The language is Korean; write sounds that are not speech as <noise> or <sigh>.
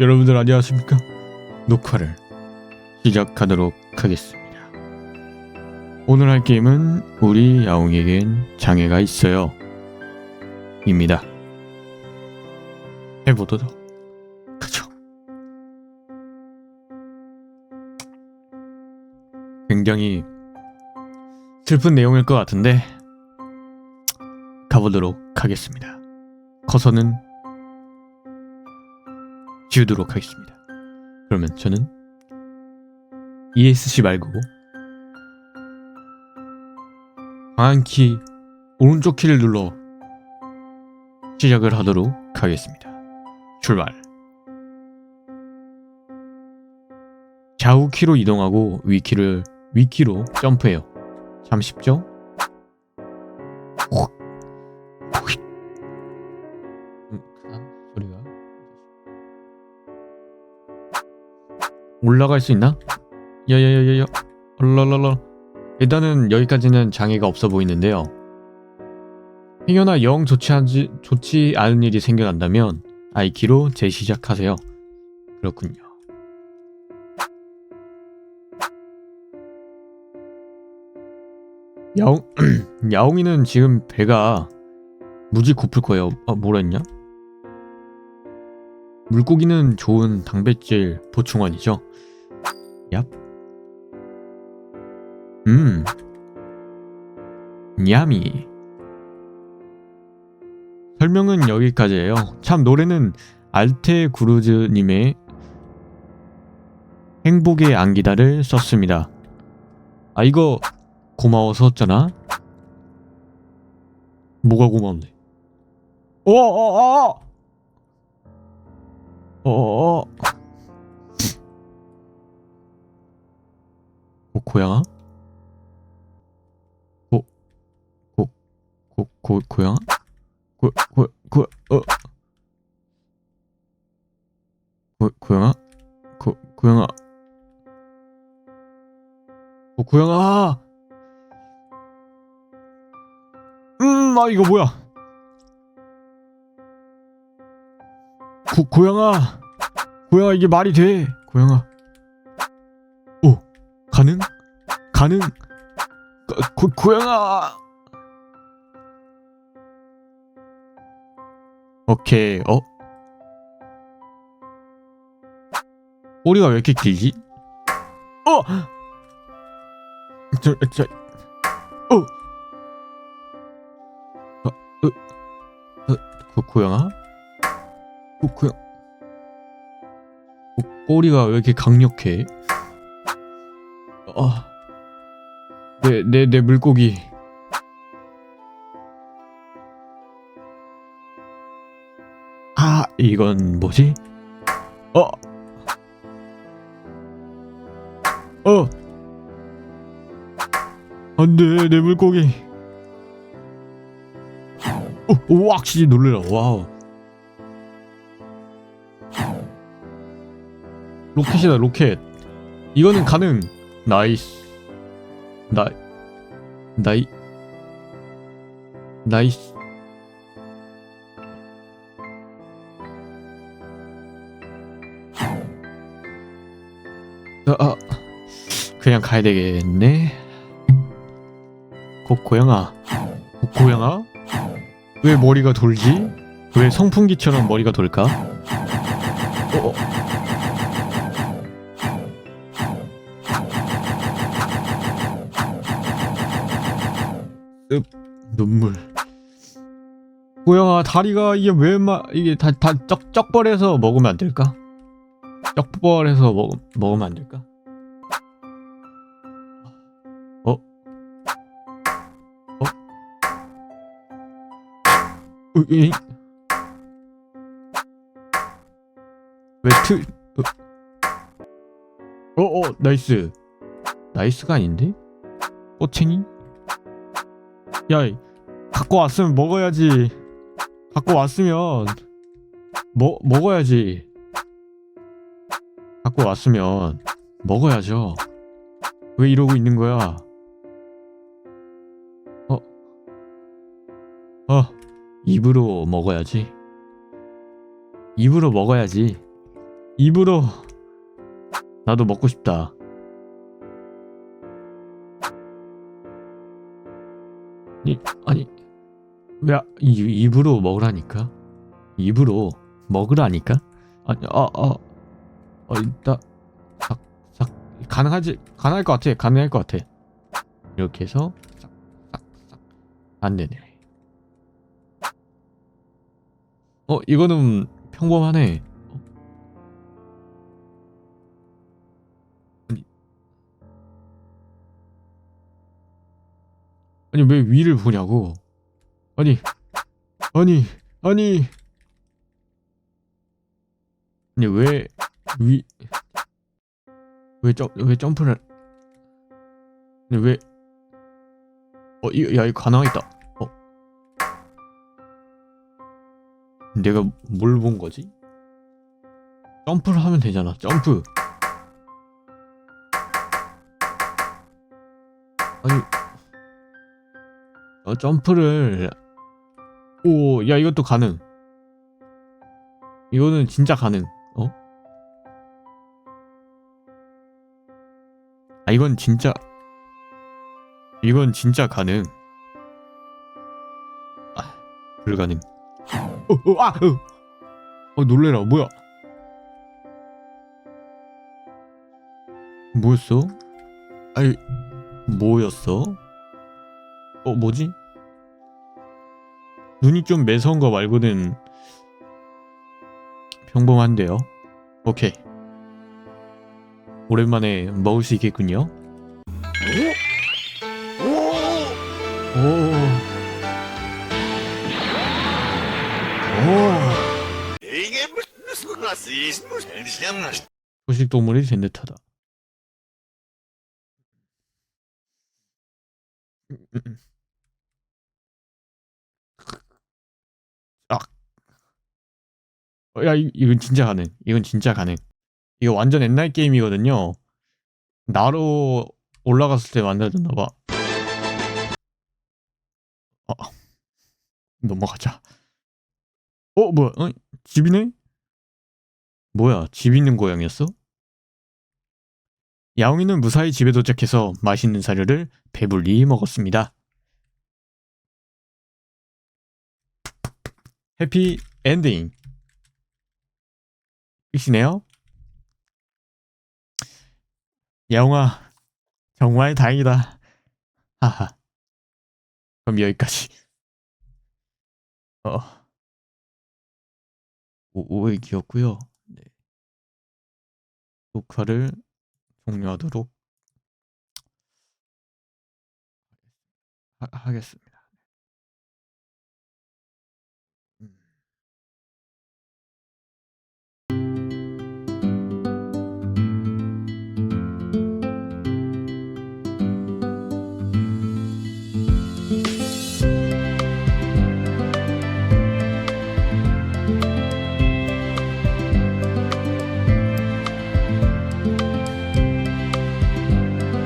여러분들 안녕하십니까? 녹화를 시작하도록 하겠습니다. 오늘 할 게임은 우리 야옹에겐 장애가 있어요. 입니다. 해보도록 하죠. 굉장히 슬픈 내용일 것 같은데 가보도록 하겠습니다. 커서는 지우도록 하겠습니다. 그러면 저는 ESC 말고 강한 키 오른쪽 키를 눌러 시작을 하도록 하겠습니다. 출발. 좌우 키로 이동하고 위 키를 위 키로 점프해요. 참 쉽죠? 올라갈 수 있나? 야야야야야 얼랄랄라 일단은 여기까지는 장애가 없어 보이는데요. 행여나 영 좋지, 않지, 좋지 않은 일이 생겨난다면 아이키로 재시작하세요. 그렇군요. 야옹 <clears throat> 야옹이는 지금 배가 무지 고플 거예요. 아 뭐라 했냐? 물고기는 좋은 단백질 보충원이죠 얍. 음. 야미. 설명은 여기까지예요. 참 노래는 알테 구루즈님의 행복의 안기다를 썼습니다. 아 이거 고마워서 썼잖아. 뭐가 고마운데? 어어어. 어어. 고, 고양아? 고, 고, 고, 고, 고양아? 고, 고, 고, 어. 고, 고양아? 고, 고양아? 고, 고양아! 음, 아, 이거 뭐야? 고, 고양아! 고양아, 이게 말이 돼! 고양아. 가능? 고, 고, 고양아! 오케이, 어? 꼬리가 왜 이렇게 길지? 어! 저, 저, 어! 어, 어, 어, 고, 고양아? 고, 고양, 고, 꼬리가 왜 이렇게 강력해? 어, 내, 내, 내 물고기. 아, 이건 뭐지? 어, 어, 안 돼, 내 물고기. 어, 오, 확실히 놀래라, 와우. 로켓이다, 로켓. 이거는 가능. 나이스. 나, 나이, 나이스. 아, 아, 그냥 가야 되겠네. 고, 고양아. 고, 고양아? 왜 머리가 돌지? 왜 성풍기처럼 머리가 돌까? 어, 눈물 고양아 다리가 이게 왜 마 이게 다 다 쩍 쩍벌해서 먹으면 안 될까? 쩍벌해서 먹 먹으면 안 될까? 어? 어? 으, 이? 왜 트? 어? 어, 어 나이스 나이스가 아닌데? 꼬챙이? 야, 이- 갖고 왔으면 먹어야지. 갖고 왔으면 먹 먹어야지. 갖고 왔으면 먹어야죠. 왜 이러고 있는 거야? 어? 어, 입으로 먹어야지. 입으로 먹어야지. 입으로 나도 먹고 싶다. 아니 아니 왜 아- 이, 입으로 먹으라니까? 입으로 먹으라니까? 아니 아아 어, 일단 싹싹 가능하지 가능할 것 같아 가능할 것 같아 이렇게 해서 싹 싹 싹 안 되네. 어 이거는 평범하네. 아니 왜 위를 보냐고? 아니 아니 아니 아니 왜 위 왜 점, 왜 점프를 아니 왜 어, 이, 야, 이거 가능하겠다. 어. 내가 뭘 본 거지? 점프를 하면 되잖아. 점프. 아니, 어, 점프를. 오, 야, 이것도 가능. 이거는 진짜 가능. 어? 아, 이건 진짜. 이건 진짜 가능. 아, 불가능. 어, 어, 아, 어. 어, 놀래라. 뭐야? 뭐였어? 아니, 뭐였어? 어, 뭐지? 눈이 좀 매서운 거 말고는 평범한데요. 오케이. 오랜만에 먹을 수 있겠군요. 오. 오. 이게 무슨 무슨 초식 동물이 된 듯하다. 아. 어, 야, 이, 이건 진짜 가능. 이건 진짜 가능. 이거 완전 옛날 게임이거든요. 나로 올라갔을 때 만들어졌나 봐. 어. 넘어가자. 어, 뭐야? 어, 집이네? 뭐야? 집 있는 고양이였어? 야옹이는 무사히 집에 도착해서 맛있는 사료를 배불리 먹었습니다. 해피 엔딩. 끝이네요. 야옹아, 정말 다행이다. 하하. 그럼 여기까지. 어. 오, 오액이었고요. 네. 녹화를 종료하도록 하, 하겠습니다.